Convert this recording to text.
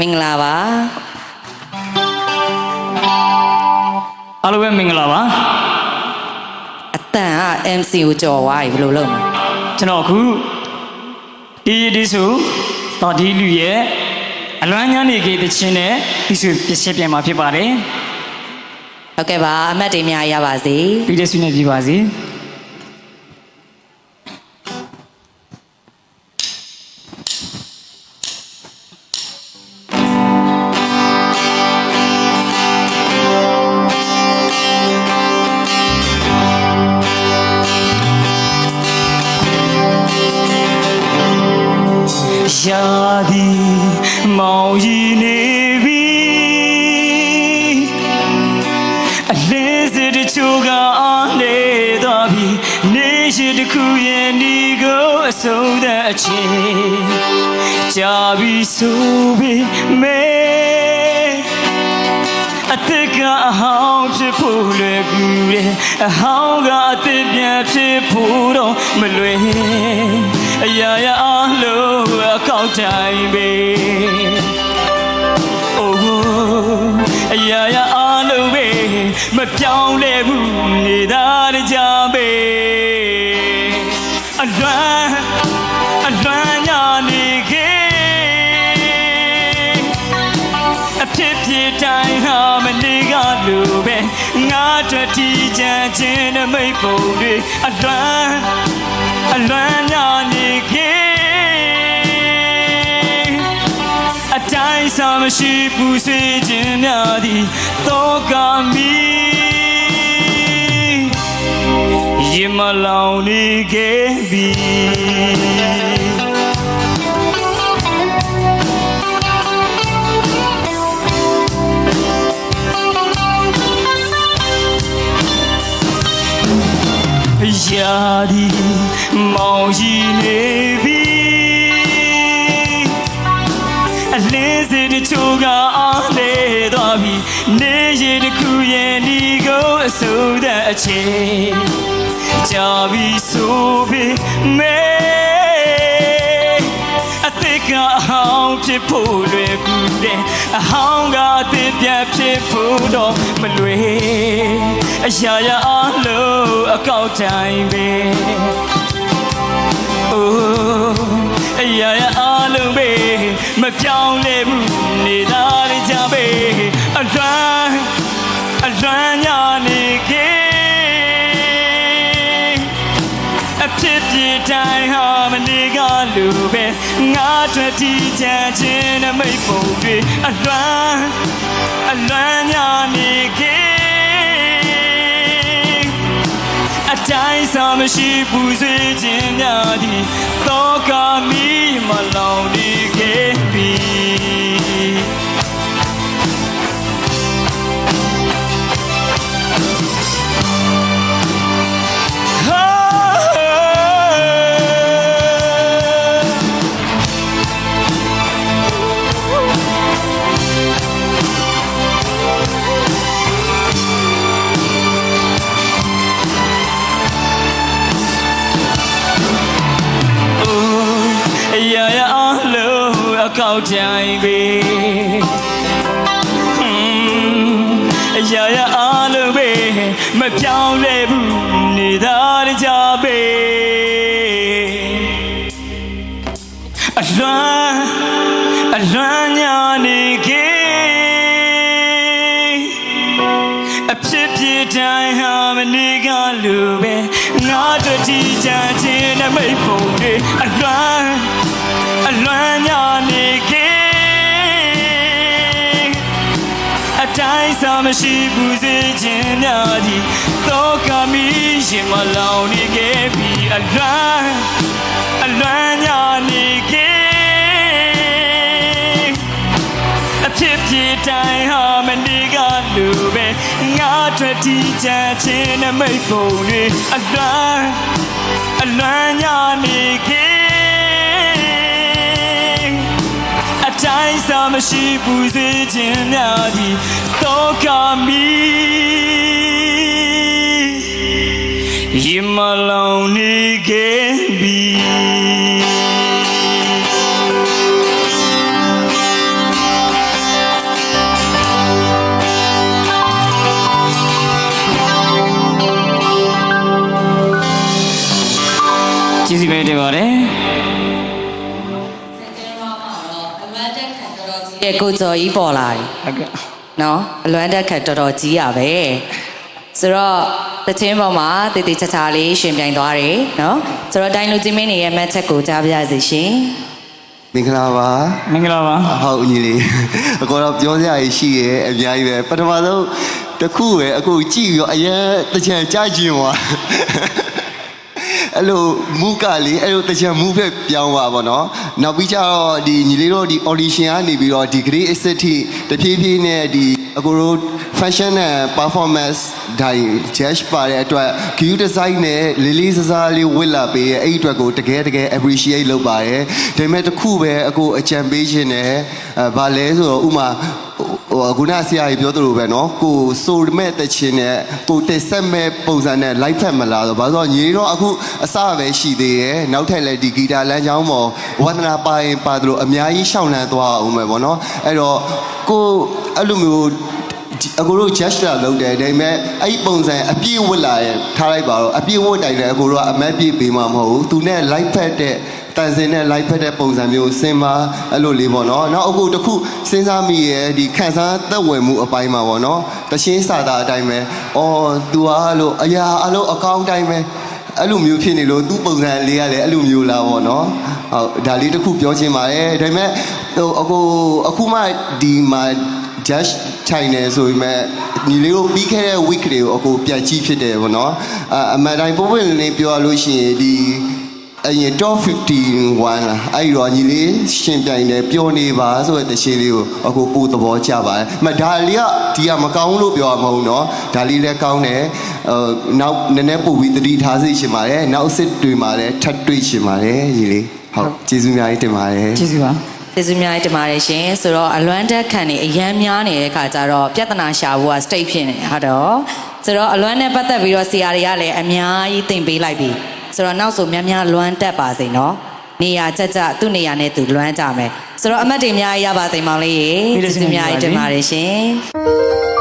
မင်္ဂလာပါအားလုံးပဲမင်္ဂလာပါအတန်က MC ကိုကြော်သွားပြီဘယ်လိုလုပ်မလဲကျွန်တော်အခုဒီဒီဆိုတော်ဒီလူရဲ့အလွမ်းညာနေကြီးတချင်းနဲ့ဒီဆိုပြည့်စည်ပြန်มาဖြစ်ပါတယ်ဟုတ်ကဲ့ပါအမတ်တွေများရပါစေပြီးတဲ့ဆွေးနွေးပြပါစေ ရာဒီမောင်ရီနေပြီအလေးစတချို့ကအားနေတော့ပြီနေရှိတစ်ခုရဲ့ဒီကိုအဆုံးတဲ့အချိန်ကြာပြီဆိုပြီမေအသက်ကအဟောင်းဖြစ်ဖို့လွယ်ကူတယ်အဟောင်းကအသက်ပြန်ဖြစ်ဖို့တော့မလွယ် အရာရာအလုံးအကောက်တိုင်းပဲအိုးအရာရာအလုံးပဲမပြောင်းလဲဘူးနေသားတကြပဲအလွမ်းအလွမ်းညာနေခဲ့အဖြစ်ဖြစ်တိုင်းဟာမနေကလိုပဲငါတို့တီချမ်းခြင်းနဲ့မိတ်ပုံတွေအလွမ်း အလွမ်းညာနေခဲ့အတိုင်းစားမရှိပူဆွေးခြင်းများသည်တောကမီရင်မလောင်နေခဲ့ပြီရာဒီ မောင်ရီနေပြီအလင်းစင်တချို့ကအားနေတော့ပြီနေရတစ်ခုရဲ့ဒီကိုအစိုးတဲ့အချိန်ကြာပြီဆိုပြီမေအသက်ကအဟောင်းဖြစ်ဖို့လွယ်ကူတယ်အဟောင်းကအသက်ပြတ်ဖြစ်ဖို့တော့မလွယ်အရာရာအလုံးအကောက်တိုင်းပဲ အိုးအရာရာအလုံးပဲမပြောင်းလဲဘူးနေသားလေးကြပဲအလွမ်းအလွမ်းညာနေခဲ့အဖြစ်ဖြစ်တိုင်းဟာမနေကလူပဲငါတို့တီချမ်းခြင်းနဲ့မိတ်ပုံတွေအလွမ်း မရှိပူဆွေးခြင်းများသည်တောကမီမလောင်နေ လုံးအကောက်ကြိုင်ပဲဟွန်းအရာရာအလုံးပဲမပြောင်းလဲဘူးနေသားတကြပဲအလွမ်းအလွမ်းညာနေခဲ့အဖြစ်ဖြစ်တိုင်းဟာမနေကလူပဲငါတို့တီချမ်းခြင်းနဲ့မိတ်ပုံတွေအလွမ်း အလွမ်းညာနေခဲ့အတိုင်းစားမရှိဘူးစေခြင်းများသည်တောကမီရင်မလောင်နေခဲ့ပြီအလွမ်းအလွမ်းညာနေခဲ့အဖြစ်ဖြစ်တိုင်းဟာမနေကလူပဲငါတို့တီချမ်းခြင်းနဲ့မိတ်ပုံတွေအလွမ်းအလွမ်းညာနေခဲ့ တိုင်းစားမရှိဘူးစေခြင်းများသည်တောကမီရင်မလောင်နေခဲ့ တဲ့ကိုကျော်ကြီးပေါ်လာတယ်ဟုတ်ကဲ့နော်အလွမ်းတက်ခတ်တော်တော်ကြီးရပဲဆိုတော့တချင်းပေါ်မှာတည်တည်ချာချာလေးရှင်ပြိုင်သွားတယ်နော်ဆိုတော့တိုင်းလူကြီးမင်းတွေရဲ့မတ်ချက်ကိုကြားပြရစီရှင်မင်္ဂလာပါမင်္ဂလာပါဟုတ်ညီလေးအကောတော့ပြောစရာကြီးရှိရဲ့အများကြီးပဲပထမဆုံးတစ်ခုပဲအခုကြည့်ပြီးတော့အရင်တစ်ချံကြားကျင်သွား အဲ့လိုမူကလေးအဲ့လိုတစ်ချံမူဖက်ပြောင်းသွားပါတော့နောက်ပြီးကျတော့ဒီညီလေးတို့ဒီ audition ကနေပြီးတော့ဒီ grade အစစ်ထိတဖြည်းဖြည်းနဲ့ဒီ အကိုတို့ fashion and performance ဒိုင် judge ပါတဲ့အတွက် view design နဲ့လေးလေးစားစားလေးဝစ်လာပေးရဲ့အဲ့ဒီအတွက်ကိုတကယ်တကယ် appreciate လုပ်ပါတယ်ဒါပေမဲ့တစ်ခုပဲအကိုအကြံပေးခြင်းနဲ့အဲဘာလဲဆိုတော့ဥမာဟိုခုနဆရာကြီးပြောသလိုပဲเนาะကိုဆိုမဲ့တခြင်းနဲ့ကိုတက်ဆက်မဲ့ပုံစံနဲ့ live ဖက်မလားဆိုဘာလို့ဆိုတော့ညီတော့အခုအစပဲရှိသေးရဲ့နောက်ထပ်လည်းဒီဂီတာလမ်းကြောင်းပေါ်ဝန္ဒနာပါရင်ပါသလိုအများကြီးရှောင်လန်းသွားအောင်ပဲဗောနော်အဲ့တော့ကိုအဲ့လိုမျိုး အကိုတို့ gesture လုပ်တယ်ဒါပေမဲ့အဲ့ဒီပုံစံအပြည့်ဝတ်လာရင်ထားလိုက်ပါတော့အပြည့်ဝတ်တိုင်တယ်အကိုတို့ကအမတ်ပြည့်ပေးမှာမဟုတ်ဘူးသူနဲ့ live ဖက်တဲ့တန်စင်နဲ့ live ဖက်တဲ့ပုံစံမျိုးစင်ပါအဲ့လိုလေးပေါ့နော်နောက်အကိုတစ်ခုစဉ်းစားမိရဲ့ဒီခန်းစားသက်ဝင်မှုအပိုင်းမှာပေါ့နော်တရှင်းစာသားအတိုင်းပဲအော် तू အားလို့အရာအလို့အကောင့်တိုင်းပဲအဲ့လိုမျိုးဖြစ်နေလို့သူ့ပုံစံလေးကလည်းအဲ့လိုမျိုးလာပေါ့နော်ဟုတ်ဒါလေးတစ်ခုပြောချင်ပါတယ်ဒါပေမဲ့ဟိုအကိုအခုမှဒီမှာ judge ထိုင်နေဆိုပေမဲ့ညီလေးတို့ပြီးခဲ့တဲ့ week တွေကိုအကိုပြန်ကြည့်ဖြစ်တယ်ဗောနော်အအမှန်တိုင်းပုံပွင့်လင်းလင်းပြောရလို့ရှိရင်ဒီအရင် top 15 one လားအဲ့ဒီတော့ညီလေးရှင်ပြိုင်တယ်ပြောနေပါဆိုတဲ့တခြင်းလေးကိုအကိုပူသဘောကျပါတယ်မဒါလေးကဒီကမကောင်းလို့ပြောရမဟုတ်နော်ဒါလေးလည်းကောင်းတယ်ဟိုနောက်နည်းနည်းပူပြီးတတိထားစေရှင်ပါတယ်နောက်စစ်တွေမှာလည်းထပ်တွေ့ရှင်ပါတယ်ညီလေးဟုတ်ကျေးဇူးအများကြီးတင်ပါတယ်ကျေးဇူးပါ ကျေးဇူးများတင်ပါတယ်ရှင်ဆိုတော့အလွမ်းတက်ခံနေအရန်များနေတဲ့ခါကျတော့ပြဿနာရှာဖို့က state ဖြစ်နေဟုတ်တော့ဆိုတော့အလွမ်းနဲ့ပတ်သက်ပြီးတော့ဆရာတွေကလည်းအများကြီးသင်ပေးလိုက်ပြီဆိုတော့နောက်ဆိုများများလွမ်းတက်ပါစေနော်နေရာကြကြသူ့နေရာနဲ့သူလွမ်းကြမယ်ဆိုတော့အမတ်တွေအများကြီးရပါစေမောင်လေးရေကျေးဇူးများတင်ပါတယ်ရှင်